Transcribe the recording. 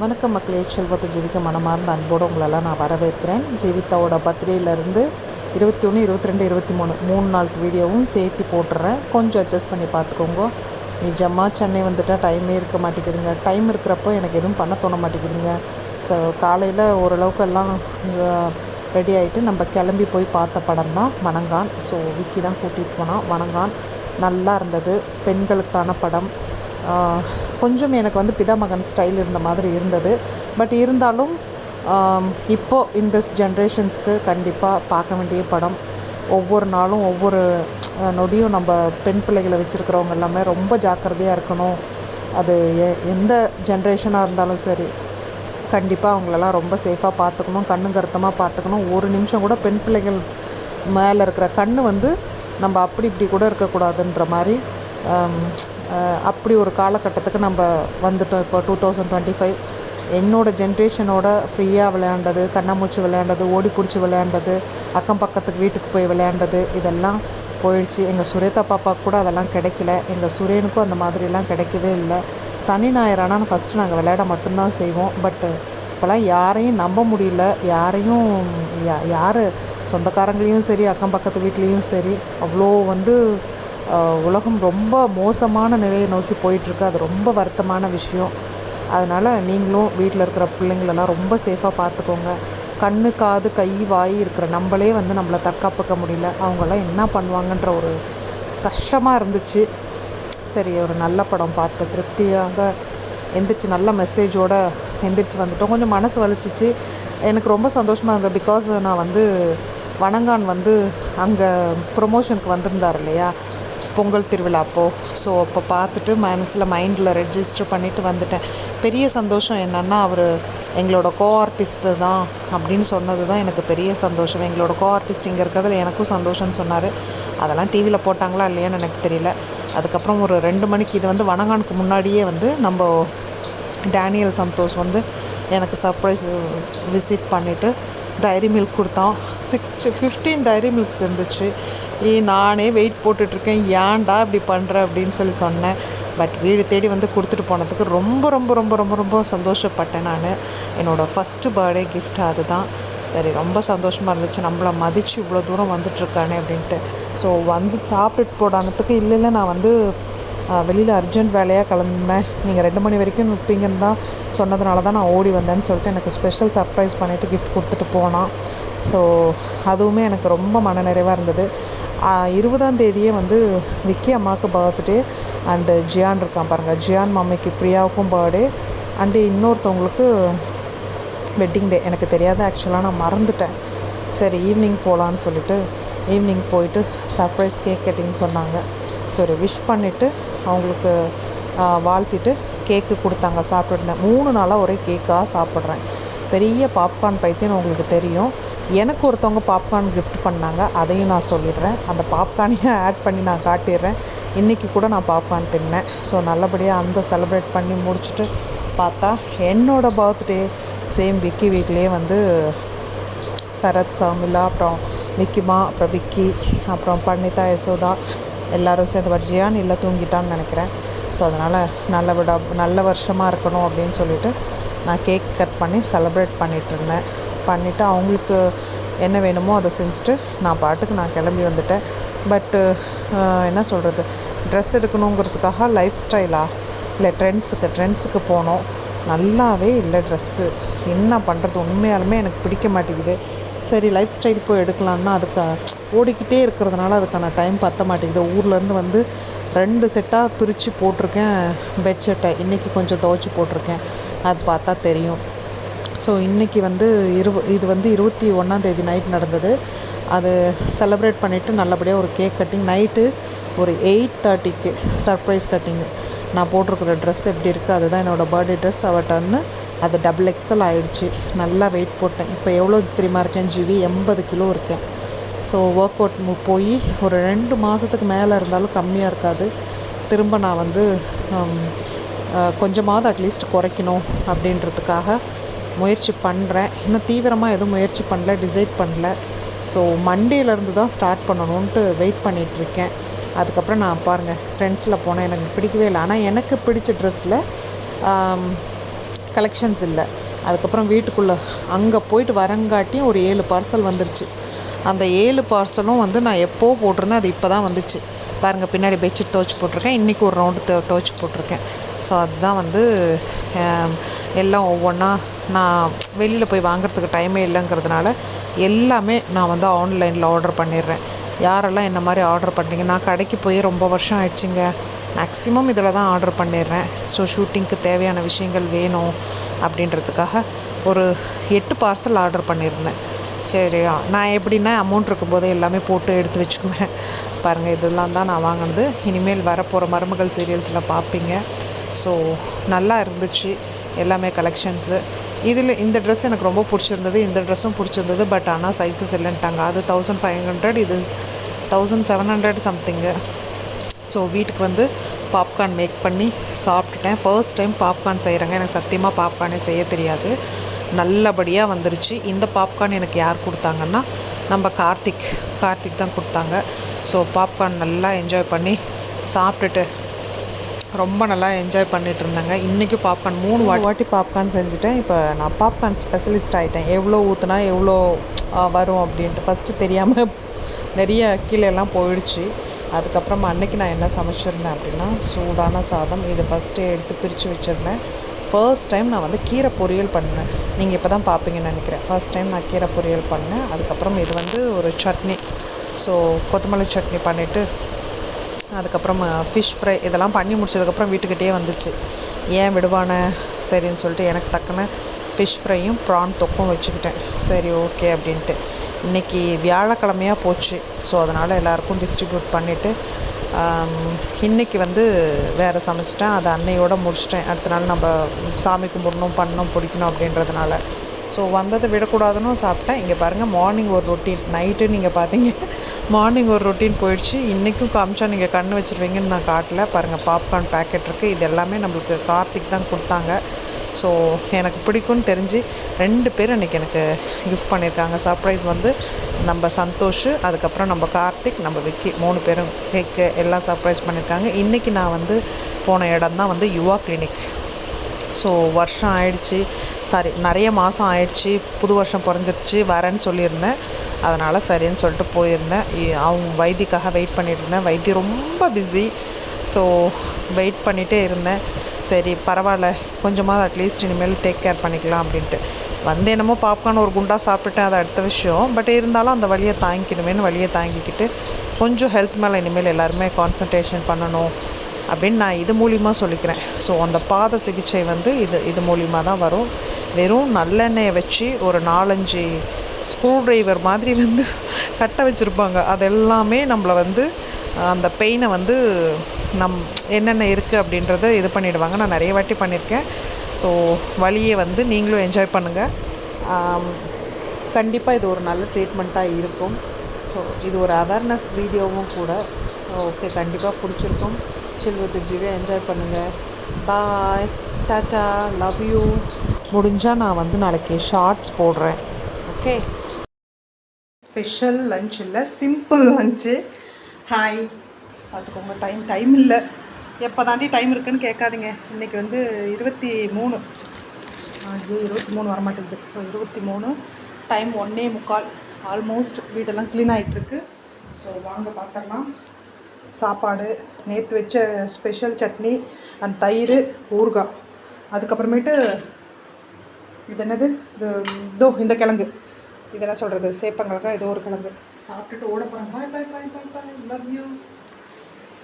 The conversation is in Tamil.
வணக்கம் மக்களே செல்வத்தை ஜீவிக்க மனமார்ந்த அன்போடு உங்களெல்லாம் நான் வரவேற்கிறேன். ஜீவிதாவோட பர்த்டேலேருந்து இருபத்தி ஒன்று இருபத்தி ரெண்டு இருபத்தி மூணு மூணு நாள் வீடியோவும் சேர்த்து போட்டுறேன். கொஞ்சம் அட்ஜஸ்ட் பண்ணி பார்த்துக்கோங்க. நிஜமாக சென்னை வந்துட்டால் டைமே இருக்க மாட்டேங்குதுங்க. டைம் இருக்கிறப்போ எனக்கு எதுவும் பண்ண தோண மாட்டேங்குதுங்க. ஸோ காலையில் ஓரளவுக்கு எல்லாம் ரெடி ஆகிட்டு நம்ம கிளம்பி போய் பார்த்த படம் தான் வணங்கான். ஸோ விக்கி தான் கூட்டிகிட்டு போனான். வணங்கான் நல்லா இருந்தது. பெண்களுக்கான படம். கொஞ்சம் எனக்கு வந்து பிதாமகன் ஸ்டைல் இருந்த மாதிரி இருந்தது. பட் இருந்தாலும் இப்போது இந்த ஜென்ரேஷன்ஸ்க்கு கண்டிப்பாக பார்க்க வேண்டிய படம். ஒவ்வொரு நாளும் ஒவ்வொரு நொடியும் நம்ம பெண் பிள்ளைகளை வச்சுருக்கிறவங்க எல்லாமே ரொம்ப ஜாக்கிரதையாக இருக்கணும். அது எ- எந்த ஜென்ரேஷனாக இருந்தாலும் சரி கண்டிப்பாக அவங்களெல்லாம் ரொம்ப சேஃபாக பார்த்துக்கணும் கண்ணு கருத்தமாக பார்த்துக்கணும். ஒரு நிமிஷம் கூட பெண் பிள்ளைகள் மேலே இருக்கிற கண் வந்து நம்ம அப்படி இப்படி கூட இருக்கக்கூடாதுன்ற மாதிரி அப்படி ஒரு காலகட்டத்துக்கு நம்ம வந்துட்டோம். இப்போ டூ தௌசண்ட் டுவெண்ட்டி ஃபைவ் என்னோட ஜென்ரேஷனோட ஃப்ரீயாக விளையாண்டது கண்ணாமூச்சி விளையாண்டது ஓடி பிடிச்சி விளையாண்டது அக்கம் பக்கத்துக்கு வீட்டுக்கு போய் விளையாண்டது இதெல்லாம் போயிடுச்சு. எங்கள் சுரேதா பாப்பாவுக்கு கூட அதெல்லாம் கிடைக்கல. எங்கள் சுரேனுக்கும் அந்த மாதிரிலாம் கிடைக்கவே இல்லை. சனி ஞாயிறு ஆனால் ஃபஸ்ட்டு நாங்கள் விளையாட மட்டும்தான் செய்வோம். பட்டு இப்போலாம் யாரையும் நம்ப முடியல. யாரையும் யா யார் சொந்தக்காரங்களையும் சரி அக்கம் பக்கத்து வீட்லேயும் சரி அவ்வளோ வந்து உலகம் ரொம்ப மோசமான நிலையை நோக்கி போயிட்டுருக்கு. அது ரொம்ப வருத்தமான விஷயம். அதனால் நீங்களும் வீட்டில் இருக்கிற பிள்ளைங்களெல்லாம் ரொம்ப சேஃபாக பார்த்துக்கோங்க கண்ணு காது கை வாய் இருக்கிற நம்மளே வந்து நம்மளை தற்காப்புக்க முடியல. அவங்களாம் என்ன பண்ணுவாங்கன்ற ஒரு கஷ்டமாக இருந்துச்சு. சரி ஒரு நல்ல படம் பார்த்து திருப்தியாக எந்திரிச்சு நல்ல மெசேஜோடு எந்திரிச்சு வந்துட்டோம். கொஞ்சம் மனசு வலிச்சிச்சு. எனக்கு ரொம்ப சந்தோஷமாக இருந்தது. பிகாஸ் நான் வந்து வணங்கான் வந்து அங்கே ப்ரொமோஷனுக்கு வந்திருந்தார் இல்லையா? பொங்கல் திருவிழா அப்போது ஸோ அப்போ பார்த்துட்டு மனசில் மைண்டில் ரெஜிஸ்டர் பண்ணிவிட்டு வந்துட்டேன். பெரிய சந்தோஷம் என்னென்னா அவர் எங்களோட கோ ஆர்டிஸ்ட்டு தான் அப்படின்னு சொன்னது தான் எனக்கு பெரிய சந்தோஷம். எங்களோட கோ ஆர்டிஸ்ட் இங்கே இருக்கிறதுல எனக்கும் சந்தோஷம்னு சொன்னார். அதெல்லாம் டிவியில் போட்டாங்களா இல்லையான்னு எனக்கு தெரியல. அதுக்கப்புறம் ஒரு ரெண்டு மணிக்கு இது வந்து வணங்கானுக்கு முன்னாடியே வந்து நம்ம டேனியல் சந்தோஷ் வந்து எனக்கு சர்ப்ரைஸ் விசிட் பண்ணிவிட்டு டைரி மில்க் கொடுத்தான் சிக்ஸ்டி ஃபிஃப்டீன் டைரி மில்க்ஸ் இருந்துச்சு. ஏ நானே வெயிட் போட்டுட்ருக்கேன். ஏன்டா இப்படி பண்ணுற அப்படின்னு சொல்லி சொன்னேன். பட் வீடு தேடி வந்து கொடுத்துட்டு போனதுக்கு ரொம்ப ரொம்ப ரொம்ப ரொம்ப ரொம்ப சந்தோஷப்பட்டேன் நான். என்னோடய ஃபஸ்ட்டு பர்த்டே கிஃப்ட் அதுதான். சரி ரொம்ப சந்தோஷமாக இருந்துச்சு. நம்மளை மதித்து இவ்வளோ தூரம் வந்துட்டுருக்கானே அப்படின்ட்டு. ஸோ வந்து சாப்பிட்டுட்டு போடானதுக்கு இல்லை இல்லை நான் வந்து வெளியில் அர்ஜென்ட் வேலையாக கிளம்புனேன் நீங்கள் ரெண்டு மணி வரைக்கும் நிற்பீங்கன்னு தான் சொன்னதுனால தான் நான் ஓடி வந்தேன்னு சொல்லிட்டு எனக்கு ஸ்பெஷல் சர்ப்ரைஸ் பண்ணிவிட்டு கிஃப்ட் கொடுத்துட்டு போனான். ஸோ அதுவுமே எனக்கு ரொம்ப மனநிறைவாக இருந்தது. இருபதாம் தேதியே வந்து விக்கி அம்மாவுக்கு பர்த்டே அண்டு ஜியான் இருக்கான் பாருங்கள் ஜியான் மம்மிக்கு பிரியாவுக்கும் பர்த்டே அண்டு இன்னொருத்தவங்களுக்கு வெட்டிங் டே எனக்கு தெரியாது ஆக்சுவலாக நான் மறந்துட்டேன். சரி ஈவினிங் போகலான்னு சொல்லிட்டு ஈவினிங் போயிட்டு சர்ப்ரைஸ் கேக் கட்டிங் சொன்னாங்க. சரி விஷ் பண்ணிவிட்டு அவங்களுக்கு வாழ்த்திட்டு கேக்கு கொடுத்தாங்க சாப்பிட்டுருந்தேன். மூணு நாளாக ஒரே கேக்காக சாப்பிட்றேன். பெரிய பாப்கார்ன் பைத்தியம் உங்களுக்கு தெரியும். எனக்கு ஒருத்தவங்க பாப்கார்ன் கிஃப்ட் பண்ணாங்க அதையும் நான் சொல்லிடுறேன். அந்த பாப்கார்னையும் ஆட் பண்ணி நான் காட்டிடுறேன். இன்றைக்கி கூட நான் பாப்கார்ன் தின்னேன். ஸோ நல்லபடியாக அந்த செலிப்ரேட் பண்ணி முடிச்சுட்டு பார்த்தா என்னோடய பர்த்டே சேம் விக்கி வீட்லேயே வந்து சரத் சாமிலா அப்புறம் விக்கிமா அப்புறம் விக்கி அப்புறம் பர்ணிதா யசோதா எல்லாரும் சேர்ந்து பட் இல்லை தூங்கிட்டான்னு நினைக்கிறேன். ஸோ அதனால் நல்ல விட நல்ல வருஷமாக இருக்கணும் அப்படின்னு சொல்லிட்டு நான் கேக் கட் பண்ணி செலப்ரேட் பண்ணிகிட்டு இருந்தேன். பண்ணிவிட்டு அவங்களுக்கு என்ன வேணுமோ அதை செஞ்சுட்டு நான் பாட்டுக்கு நான் கிளம்பி வந்துட்டேன். பட்டு என்ன சொல்கிறது ட்ரெஸ் எடுக்கணுங்கிறதுக்காக லைஃப் ஸ்டைலா இல்லை ட்ரெண்ட்ஸுக்கு ட்ரெண்ட்ஸுக்கு போனோம். நல்லாவே இல்லை ட்ரெஸ்ஸு என்ன பண்ணுறது உண்மையாலுமே எனக்கு பிடிக்க மாட்டேங்குது. சரி லைஃப் ஸ்டைல் போய் எடுக்கலான்னா அதுக்கு ஓடிக்கிட்டே இருக்கிறதுனால அதுக்கான டைம் பற்ற மாட்டேங்குது. ஊர்லேருந்து வந்து ரெண்டு செட்டாக பிரித்து போட்டிருக்கேன் பெட்ஷீட்டை இன்றைக்கி கொஞ்சம் துவைச்சி போட்டிருக்கேன். அது பார்த்தா தெரியும். ஸோ இன்றைக்கி வந்து இரு இது வந்து இருபத்தி ஒன்றாந்தேதி நைட் நடந்தது. அது செலப்ரேட் பண்ணிவிட்டு நல்லபடியாக ஒரு கேக் கட்டிங் நைட்டு ஒரு எயிட் தேர்ட்டிக்கு சர்ப்ரைஸ் கட்டிங்கு நான் போட்டிருக்கிற ட்ரெஸ் எப்படி இருக்குது அதுதான் என்னோடய பர்த்டே ட்ரெஸ் அவட்டன்னு அது டபுள் எக்ஸல் ஆயிடுச்சு. நல்லா வெயிட் போட்டேன். இப்போ எவ்வளோ தெரியுமா இருக்கேன் ஜிவி? எண்பது கிலோ இருக்கேன். ஸோ ஒர்க் அவுட் போய் ஒரு ரெண்டு மாதத்துக்கு மேலே இருந்தாலும் கம்மியாக இருக்காது. திரும்ப நான் வந்து கொஞ்சமாவது அட்லீஸ்ட் குறைக்கணும் அப்படின்றதுக்காக முயற்சி பண்ணுறேன் இன்னும் தீவிரமாக எதுவும் முயற்சி பண்ணல டிசைட் பண்ணல. ஸோ மண்டேலேருந்து தான் ஸ்டார்ட் பண்ணணுன்ட்டு வெயிட் பண்ணிகிட்ருக்கேன் அதுக்கப்புறம் நான் பாருங்கள் ஃப்ரெண்ட்ஸில் போனேன் எனக்கு பிடிக்கவே இல்லை. ஆனால் எனக்கு பிடிச்ச ட்ரெஸ்ஸில் கலெக்ஷன்ஸ் இல்லை. அதுக்கப்புறம் வீட்டுக்குள்ளே அங்கே போயிட்டு வரங்காட்டியும் ஒரு ஏழு பார்சல் வந்துருச்சு. அந்த ஏழு பார்சலும் வந்து நான் எப்போ போட்டிருந்தேன் அது இப்போ தான் வந்துச்சு. பாருங்கள் பின்னாடி பெட்ஷீட் துவச்சி போட்டிருக்கேன். இன்றைக்கி ஒரு ரவுண்டு துவச்சி போட்டிருக்கேன். ஸோ அதுதான் வந்து எல்லாம் ஒவ்வொன்றா நான் வெளியில் போய் வாங்குறதுக்கு டைமே இல்லைங்கிறதுனால எல்லாமே நான் வந்து ஆன்லைனில் ஆர்டர் பண்ணிடுறேன். யாரெல்லாம் என்ன மாதிரி ஆர்டர் பண்ணுறீங்க நான் கடைக்கு போய் ரொம்ப வருஷம் ஆயிடுச்சுங்க. மேக்ஸிமம் இதில் தான் ஆர்டர் பண்ணிடுறேன். ஸோ ஷூட்டிங்க்கு தேவையான விஷயங்கள் வேணும் அப்படின்றதுக்காக ஒரு எட்டு பார்சல் ஆர்டர் பண்ணியிருந்தேன். சரி நான் எப்படின்னா அமௌண்ட் இருக்கும்போதே எல்லாமே போட்டு எடுத்து வச்சுக்குவேன். பாருங்கள் இதெல்லாம் தான் நான் வாங்கினது. இனிமேல் வரப்போகிற மருமகள் சீரியல்ஸில் பார்ப்பீங்க. ஸோ நல்லா இருந்துச்சு. எல்லாமே கலெக்ஷன்ஸு இதில் இந்த ட்ரெஸ் எனக்கு ரொம்ப பிடிச்சிருந்தது. இந்த ட்ரெஸ்ஸும் பிடிச்சிருந்தது. பட் ஆனால் சைஸஸ் இல்லைன்ட்டாங்க. அது தௌசண்ட் ஃபைவ் ஹண்ட்ரட் இது thousand seven hundred something so வீட்டுக்கு வந்து பாப்கார்ன் மேக் பண்ணி சாப்பிட்டுட்டேன். ஃபர்ஸ்ட் டைம் பாப்கார்ன் செய்கிறேங்க எனக்கு சத்தியமாக பாப்கார்னே செய்ய தெரியாது. நல்லபடியாக வந்துருச்சு. இந்த பாப்கார்ன் எனக்கு யார் கொடுத்தாங்கன்னா நம்ம கார்த்திக். கார்த்திக் தான் கொடுத்தாங்க. ஸோ பாப்கார்ன் நல்லா என்ஜாய் பண்ணி சாப்பிட்டுட்டு ரொம்ப நல்லா என்ஜாய் பண்ணிட்டு இருந்தாங்க. இன்றைக்கி பாப்கார்ன் மூணு வாட்டி வாட்டி பாப்கார்ன் செஞ்சுட்டேன். இப்போ நான் பாப்கார்ன் ஸ்பெஷலிஸ்ட் ஆகிட்டேன் எவ்வளோ ஊற்றுனா எவ்வளோ வரும் அப்படின்ட்டு ஃபஸ்ட்டு தெரியாமல் நிறைய கீழே எல்லாம் போயிடுச்சு. அதுக்கப்புறம் அன்னைக்கு நான் என்ன சமைச்சிருந்தேன் அப்படின்னா சூடான சாதம். இதை ஃபஸ்ட்டே எடுத்து பிரித்து வச்சுருந்தேன். ஃபர்ஸ்ட் டைம் நான் வந்து கீரை பொரியல் பண்ணேன். நீங்கள் இப்போ தான் பார்ப்பீங்கன்னு நினைக்கிறேன். ஃபர்ஸ்ட் டைம் நான் கீரை பொரியல் பண்ணேன். அதுக்கப்புறம் இது வந்து ஒரு சட்னி. ஸோ கொத்தமல்லி சட்னி பண்ணிவிட்டு அதுக்கப்புறம் ஃபிஷ் ஃப்ரை இதெல்லாம் பண்ணி முடிச்சதுக்கப்புறம் வீட்டுக்கிட்டே வந்துச்சு. ஏன் விடுவான? சரின்னு சொல்லிட்டு எனக்கு தக்கன ஃபிஷ் ஃப்ரையும் ப்ரான் தொக்கும் வச்சுக்கிட்டேன். சரி ஓகே அப்படின்ட்டு. இன்றைக்கி வியாழக்கிழமையாக போச்சு. ஸோ அதனால் எல்லாருக்கும் டிஸ்ட்ரிபியூட் பண்ணிவிட்டு இன்றைக்கி வந்து வேறு சமைச்சிட்டேன். அதை அன்னையோடு முடிச்சிட்டேன். அடுத்த நாள் நம்ம சாமி கும்பிடணும் பண்ணணும் பிடிக்கணும் அப்படின்றதுனால. ஸோ வந்ததை விடக்கூடாதுன்னு சாப்பிட்டேன். இங்கே பாருங்கள் மார்னிங் ஒரு ரொட்டீன் நைட்டு நீங்கள் பார்த்தீங்க மார்னிங் ஒரு ரொட்டீன் போயிடுச்சு. இன்றைக்கும் காமிச்சா நீங்கள் கண்ணு வச்சுருவீங்கன்னு நான் காட்டல. பாருங்கள் பாப்கார்ன் பேக்கெட் இருக்குது இது எல்லாமே நம்மளுக்கு கார்த்திக் தான் கொடுத்தாங்க. ஸோ எனக்கு பிடிக்கும்னு தெரிஞ்சு ரெண்டு பேர் இன்றைக்கி எனக்கு கிஃப்ட் பண்ணியிருக்காங்க. சர்ப்ரைஸ் வந்து நம்ம சந்தோஷ் அதுக்கப்புறம் நம்ம கார்த்திக் நம்ம விக்கி மூணு பேரும் கேக்கு எல்லாம் சர்ப்ரைஸ் பண்ணியிருக்காங்க. இன்றைக்கி நான் வந்து போன இடம் தான் வந்து யுவா கிளினிக் ஸோ வருஷம் ஆயிடுச்சு. சாரி நிறைய மாதம் ஆயிடுச்சு. புது வருஷம் பிறந்துருச்சு வரேன்னு சொல்லியிருந்தேன். அதனால் சரின்னு சொல்லிட்டு போயிருந்தேன். அவங்க வைத்தியக்காக வெயிட் பண்ணிட்டு இருந்தேன். வைத்தி ரொம்ப பிஸி ஸோ வெயிட் பண்ணிகிட்டே இருந்தேன். சரி பரவாயில்ல. கொஞ்சமாக அட்லீஸ்ட் இனிமேல் டேக் கேர் பண்ணிக்கலாம் அப்படின்ட்டு. வந்து என்னமோ பாப்கார்ன் ஒரு குண்டாக சாப்பிட்டுட்டேன் அது அடுத்த விஷயம். பட் இருந்தாலும் அந்த வழியை தாங்கிக்கணுமேனு வழியை தாங்கிக்கிட்டு கொஞ்சம் ஹெல்த் மேலே இனிமேல் எல்லாருமே கான்சன்ட்ரேஷன் பண்ணணும் அப்படின்னு நான் இது மூலியமாக சொல்லிக்கிறேன். ஸோ அந்த பாத சிகிச்சை வந்து இது இது மூலியமாக தான் வரும். வெறும் நல்லெண்ணெயை வச்சு ஒரு நாலஞ்சு ஸ்க்ரூ டிரைவர் மாதிரி வந்து கட்ட வச்சுருப்பாங்க. அதெல்லாமே நம்மளை வந்து அந்த பெயினை வந்து நம் என்னென்ன இருக்குது அப்படின்றத இது பண்ணிவிடுவாங்க நான் நிறைய வாட்டி பண்ணியிருக்கேன். ஸோ வழியை வந்து நீங்களும் என்ஜாய் பண்ணுங்கள் கண்டிப்பாக இது ஒரு நல்ல ட்ரீட்மெண்ட்டாக இருக்கும். ஸோ இது ஒரு அவேர்னஸ் வீடியோவும் கூட. ஓகே கண்டிப்பாக பிடிச்சிருக்கும். சில் வித் ஜிவே என்ஜாய் பண்ணுங்கள் பாய் டாட்டா லவ் யூ முடிஞ்சால் நான் வந்து நாளைக்கு ஷார்ட்ஸ் போடுறேன். ஓகே? ஸ்பெஷல் லஞ்ச் இல்லை சிம்பிள் லஞ்சு ஹாய் பார்த்துக்கோங்க. டைம் டைம் இல்லை. எப்போ தாண்டி டைம் இருக்குன்னு கேட்காதீங்க. இன்றைக்கி வந்து இருபத்தி மூணு. ஐயோ இருபத்தி மூணு வரமாட்டேங்குது. ஸோ இருபத்தி மூணு டைம் ஒன்னே முக்கால். ஆல்மோஸ்ட் வீடெல்லாம் க்ளீன் ஆகிட்டுருக்கு ஸோ வாங்க பார்த்துடலாம் சாப்பாடு. நேற்று வச்ச ஸ்பெஷல் சட்னி அண்ட் தயிர் ஊறுகாய் அதுக்கப்புறமேட்டு இது என்னது? இது இதோ இந்த கிழங்கு. இது என்ன சொல்கிறது சேப்பங்கிழக்கா ஏதோ ஒரு கிழங்கு. சாப்பிட்டுட்டு ஓட போகிறேன் பாய் பாய் பாய் பாய் பாய் லவ் யூ